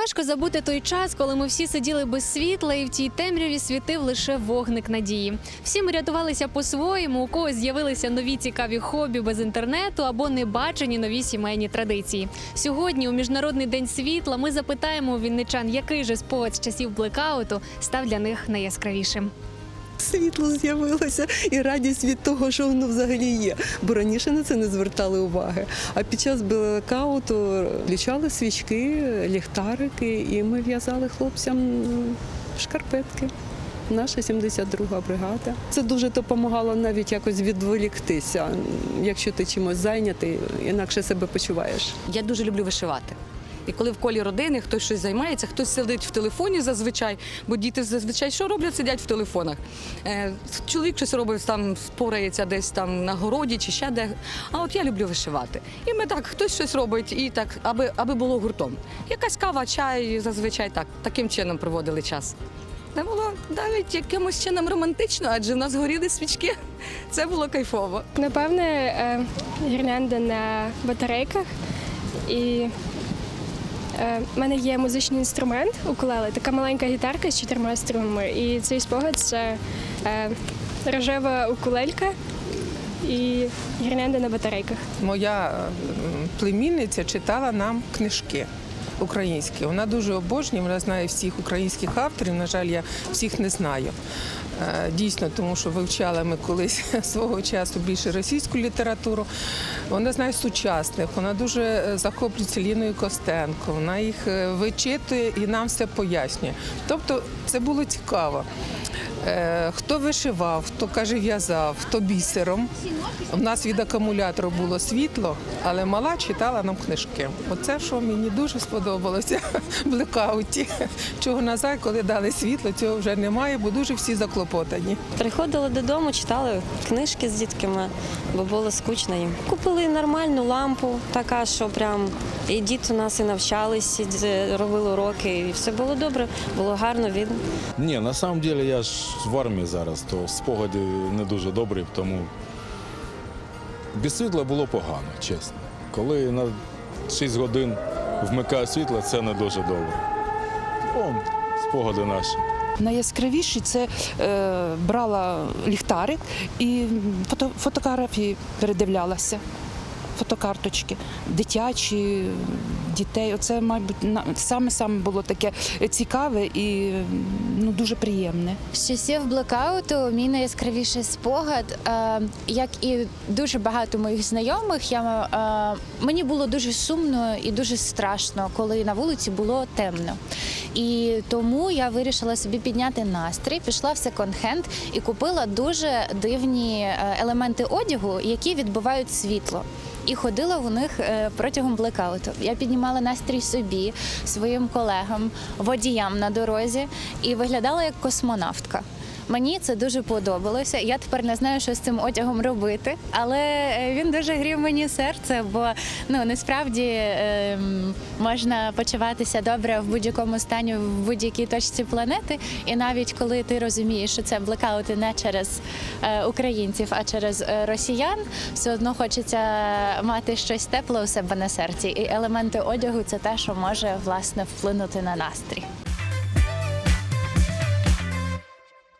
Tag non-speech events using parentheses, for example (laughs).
Важко забути той час, коли ми всі сиділи без світла, і в тій темряві світив лише вогник надії. Всі ми рятувалися по-своєму. У когось з'явилися нові цікаві хобі без інтернету або небачені нові сімейні традиції. Сьогодні, у міжнародний день світла, ми запитаємо у вінничан, який же спогад з часів блекауту став для них найяскравішим. Світло з'явилося і радість від того, що воно взагалі є. Бо раніше на це не звертали уваги. А під час блекауту включали свічки, ліхтарики, і ми в'язали хлопцям шкарпетки. Наша 72-га бригада. Це дуже допомагало навіть якось відволіктися, якщо ти чимось зайнятий, інакше себе почуваєш. Я дуже люблю вишивати. І коли в колі родини хтось щось займається, хтось сидить в телефоні зазвичай, бо діти зазвичай що роблять, сидять в телефонах. Е, чоловік щось робить там, спорається десь там на городі чи ще де. А от я люблю вишивати. І ми так, хтось щось робить, і так, аби, аби було гуртом. Якась кава, чай, зазвичай так, таким чином проводили час. Це було навіть якимось чином романтично, адже в нас горіли свічки. Це було кайфово. Напевне, е, гірлянда на батарейках. І е, в мене є музичний інструмент укулеле, така маленька гітарка з чотирма струнами. І цей спогад це е, рожева укулелька і гірлянда на батарейках. Моя племінниця читала нам книжки українські. Вона дуже обожнює, вона знає всіх українських авторів. На жаль, я всіх не знаю. Е, Дійсно, тому що вивчала ми колись (laughs) свого часу більше російську літературу. Вона знає сучасних, вона дуже е, захоплюється Ліною Костенко. Вона їх е, вичитує і нам все пояснює. Тобто це було цікаво. Хто вишивав, хто каже в'язав, хто бісером. У нас від акумулятору було світло, але мала читала нам книжки. Оце що мені дуже сподобалося (laughs) в блекауті. Чого назад, коли дали світло, цього вже немає, бо дуже всі заклопотані. Приходили додому, читали книжки з дітками, бо було скучно їм. Купили нормальну лампу, така, що прям і діти у нас і навчались, і робили уроки, і все було добре, було гарно видно. Ні, на самом деле я ж в армії зараз, то спогади не дуже добрі, тому без світла було погано, чесно. Коли на 6 годин вмикаю світло, це не дуже добре. О, спогади наші. Найяскравіші це е, брала ліхтарик і фото, фотографії передивлялася. Фотокарточки, дитячі, дітей. Оце, мабуть, саме-саме було таке цікаве і ну, дуже приємне. З часів блекауту мій найяскравіший спогад, е, як і дуже багато моїх знайомих, я, е, мені було дуже сумно і дуже страшно, коли на вулиці було темно. І тому я вирішила собі підняти настрій, пішла в секонд-хенд і купила дуже дивні е, елементи одягу, які відбивають світло. І ходила в них е, протягом блекауту. Я піднімала настрій собі, своїм колегам, водіям на дорозі і виглядала як космонавтка. Мені це дуже подобалося. Я тепер не знаю, що з цим одягом робити, але е, він дуже грів мені серце, бо ну насправді ем, можна почуватися добре в будь-якому стані в будь-якій точці планети. І навіть коли ти розумієш, що це блекаути не через е, українців, а через е, росіян, все одно хочеться мати щось тепле у себе на серці. І елементи одягу це те, що може власне вплинути на настрій.